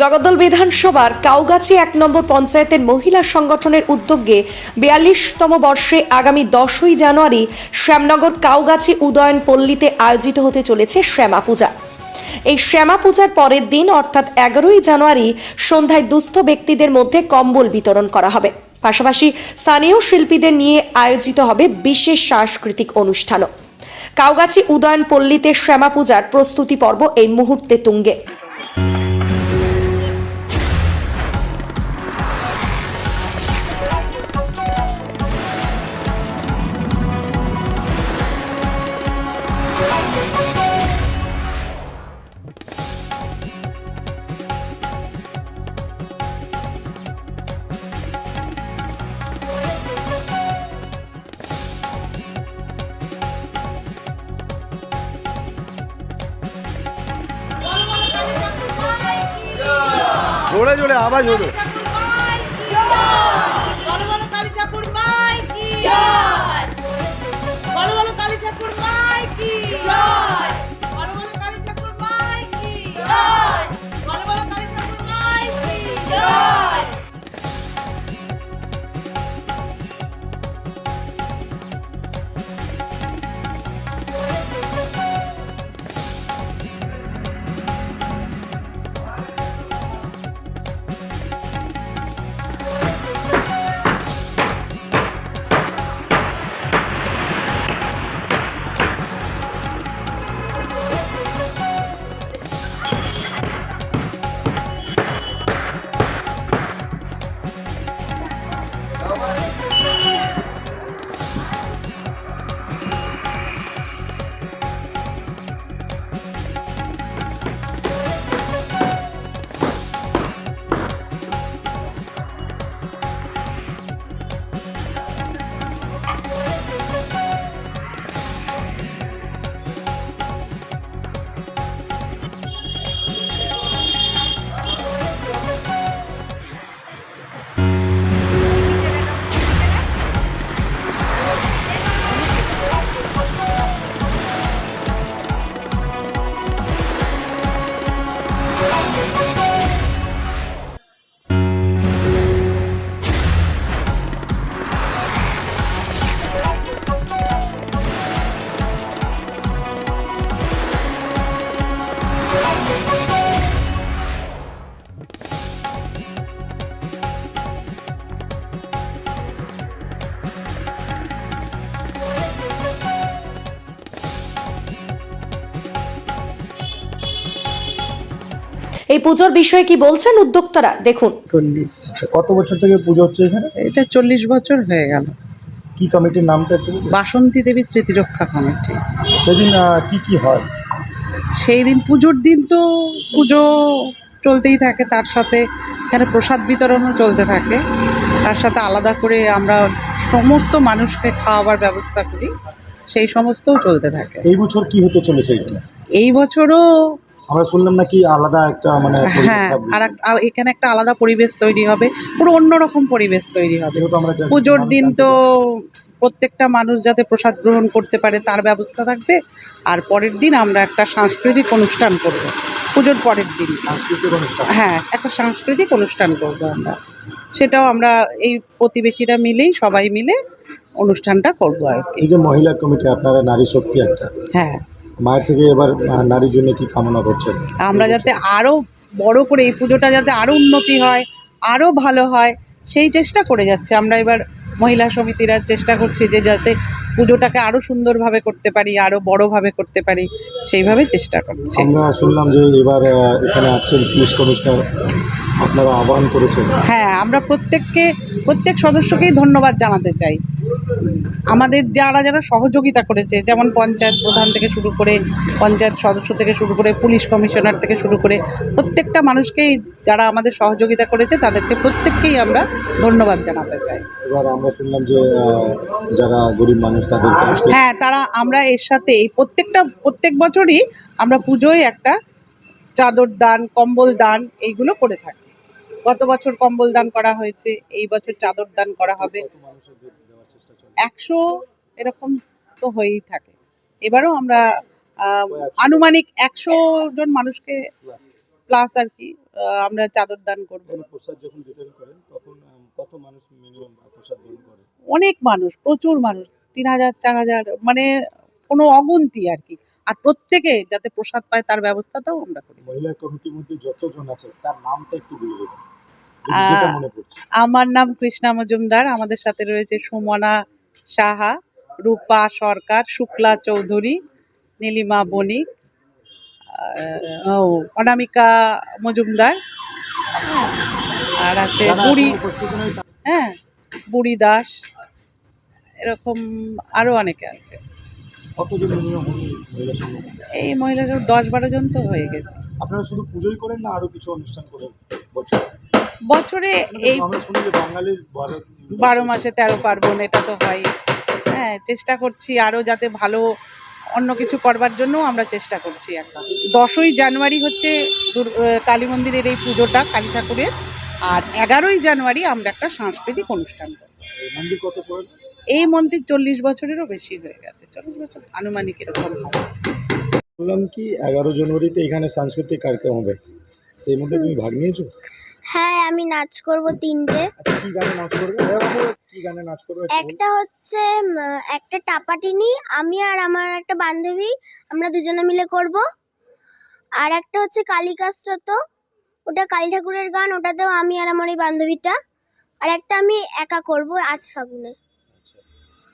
জগদ্দল বিধানসভার কাউগাছি এক নম্বর পঞ্চায়েতের মহিলা সংগঠনের উদ্যোগে বিয়াল্লিশতম বর্ষে আগামী দশই জানুয়ারি শ্যামনগর কাউগাছি উদয়ন পল্লীতে আয়োজিত হতে চলেছে শ্যামা পূজা। এই শ্যামা পূজার পরের দিন, অর্থাৎ এগারোই জানুয়ারি, সন্ধ্যায় দুস্থ ব্যক্তিদের মধ্যে কম্বল বিতরণ করা হবে। পাশাপাশি স্থানীয় শিল্পীদের নিয়ে আয়োজিত হবে বিশেষ সাংস্কৃতিক অনুষ্ঠানও। কাউগাছি উদয়ন পল্লীতে শ্যামা পূজার প্রস্তুতি পর্ব এই মুহূর্তে তুঙ্গে। জোরে জোরে আওয়াজ হলো এই পুজোর বিষয়ে কি বলছেন উদ্যোক্তারা? দেখুন। চল্লিশ। আচ্ছা কত বছর থেকে পুজো হচ্ছে এখানে? এটা চল্লিশ বছর হয়ে গেল। কি কমিটির নামটা একটু বলবেন? বাসন্তী দেবী স্মৃতিরক্ষা কমিটি। সেদিন আহ, কি কি হয়? সেই দিন পুজোর দিন তো পুজো চলতেই থাকে তার সাথে এখানে প্রসাদ বিতরণও চলতে থাকে। তার সাথে আলাদা করে আমরা সমস্ত মানুষকে খাওয়াবার ব্যবস্থা করি সেই সমস্তও চলতে থাকে। এই বছর কি হতে চলেছে এখানে? এই বছরও আমরা শুনলাম নাকি আলাদা একটা মানে হ্যাঁ আর এক- এখানে একটা আলাদা পরিবেশ তৈরি হবে পুরো অন্যরকম পরিবেশ তৈরি হবে। পুজোর দিন তো প্রত্যেকটা মানুষ যাতে প্রসাদ গ্রহণ করতে পারে তার ব্যবস্থা থাকবে আর পরের দিন আমরা একটা সাংস্কৃতিক অনুষ্ঠান করব। পুজোর পরের দিন। সাংস্কৃতিক অনুষ্ঠান। হ্যাঁ একটা সাংস্কৃতিক অনুষ্ঠান করব আমরা। সেটাও আমরা এই প্রতিবেশীরা মিলেই সবাই মিলে অনুষ্ঠানটা করব আর কি। এই যে মহিলা কমিটি আপনারা নারী শক্তি একটা। হ্যাঁ। মায়ের থেকে এবার নারীর জন্য কি কামনা করছেন? আমরা যাতে আরও বড় করে এই পুজোটা যাতে আরও উন্নতি হয় আরও ভালো হয় সেই চেষ্টা করে যাচ্ছে। আমরা এবার মহিলা সমিতিরা চেষ্টা করছি যে যাতে পুজোটাকে আরও সুন্দরভাবে করতে পারি আরও বড়োভাবে করতে পারি সেইভাবে চেষ্টা করছি। আমরা শুনলাম যে এবার এখানে আসছেন পুলিশ কমিশনার। আপনারা আহ্বান করেছেন। হ্যাঁ আমরা প্রত্যেককে প্রত্যেক সদস্যকেই ধন্যবাদ জানাতে চাই। আমাদের যারা যারা সহযোগিতা করেছে যেমন পঞ্চায়েত প্রধান থেকে শুরু করে পঞ্চায়েত সদস্য থেকে শুরু করে পুলিশ কমিশনার থেকে শুরু করে প্রত্যেকটা মানুষকেই যারা আমাদের সহযোগিতা করেছে তাদেরকে প্রত্যেককেই আমরা ধন্যবাদ জানাতে চাই। এবার আমরা শুনলাম যে যারা গরিব মানুষ তাদের হ্যাঁ তারা আমরা এর সাথে এই প্রত্যেকটা প্রত্যেক বছরই আমরা পুজোয় একটা চাদর দান কম্বল দান এইগুলো করে থাকি। গত বছর কম্বল দান করা হয়েছে এই বছর চাদর দান করা হবে। একশো এরকম তো হয়েই থাকে। এবারও আমরা আনুমানিক একশো জন মানুষকে প্লাস আর কি আমরা চাদর দান করব। অনেক মানুষ প্রচুর মানুষ তিন হাজার চার হাজার মানে কোনো অগুন্তি আর কি। আর প্রত্যেকে যাতে প্রসাদ পায় তার ব্যবস্থাটাও আমরা করি। মহিলা কমিটির মধ্যে যতজন আছে তার নামটা একটু বলে দেবেন। আমার নাম কৃষ্ণা মজুমদার আমাদের সাথে রয়েছে সুমনা সাহা রূপা সরকার শুক্লা চৌধুরী নীলিমা বণিক অনামিকা মজুমদার হ্যাঁ, আর আছে বুড়ি হ্যাঁ বুড়ি দাস এরকম আরও অনেকে আছে। এই মহিলারা দশ বারো জন তো হয়ে গেছে। আপনারা শুধু পুজোই করেন না আরও কিছু অনুষ্ঠান করেন বছর? বছরে এই যে বাঙালির বারো মাসে তেরো পার্বণ এটা তো হয়। হ্যাঁ চেষ্টা করছি আরও যাতে ভালো অন্য কিছু করবার জন্য আমরা চেষ্টা করছি একটা দশই জানুয়ারি হচ্ছে কালী মন্দিরের এই পুজোটা কালী ঠাকুরের। আর এগারোই জানুয়ারি আমরা একটা সাংস্কৃতিক অনুষ্ঠান করি এই এই মন্দির চল্লিশ বছরেরও বেশি হয়ে গেছে চল্লিশ বছর। আনুমানিক এরকম হবে। বললাম কি এগারো জানুয়ারিতে এখানে সাংস্কৃতিক কার্যক্রম হবে। সেই মধ্যে তুমি ভাগ নিয়েছো? হ্যাঁ আমি নাচ করব তিনটে। আচ্ছা কি গানে নাচ করবে? কি গানে নাচ করবে একটা হচ্ছে একটা টাপাটিনি আমি আর আমার একটা বান্ধবী আমরা দুজনে মিলে করব। আর একটা হচ্ছে কালিকাস্ত্রত ওটা কালী ঠাকুরের গান ওটাতেও আমি আর আমার এই বান্ধবীটা। আর একটা আমি একা করব আজ ফাগুনে।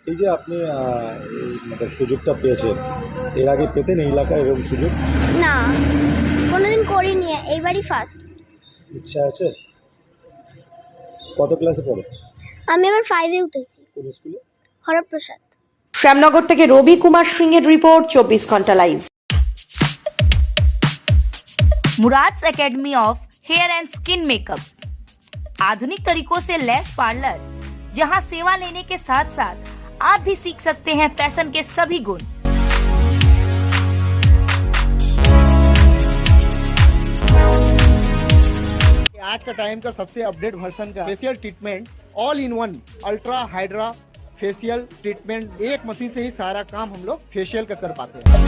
এই যে আপনি মানে সুযোগটা পেয়েছেন এর আগে পেতেন এই এলাকায় এরকম সুযোগ? না কোনোদিন করিনি এইবারই ফার্স্ট ইচ্ছা আছে কত ক্লাসে পড়ে আমি এবার ফাইভে উঠেছি কোন স্কুলে হরপ্রসাদ শ্যামনগর থেকে রবি কুমার সিংহের রিপোর্ট চব্বিশ ঘন্টা live Murad's academy of hair and skin makeup आधुनिक तरीकों से लेस पार्लर जहां सेवा लेने के साथ साथ आप भी सीख सकते हैं फैशन के सभी गुण आज का टाइम का सबसे अपडेट वर्सन का facial treatment all in one ultra hydra facial treatment एक मशीन से ही सारा काम हम लोग फेशियल का कर पाते हैं।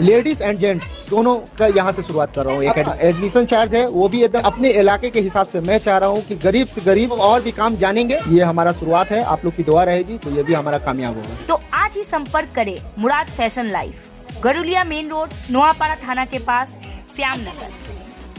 लेडीज़ एंड जेंट्स दोनों का यहाँ से शुरुआत कर रहा हूँ। एक एडमिशन चार्ज है वो भी एकदम अपने इलाके के हिसाब से। मैं चाह रहा हूँ कि गरीब से गरीब और भी काम जानेंगे। ये हमारा शुरुआत है आप लोग की दुआ रहेगी तो ये भी हमारा कामयाब होगा। तो आज ही संपर्क करें Murad fashion life. Garulia main road Noapara थाना के पास। Asiana.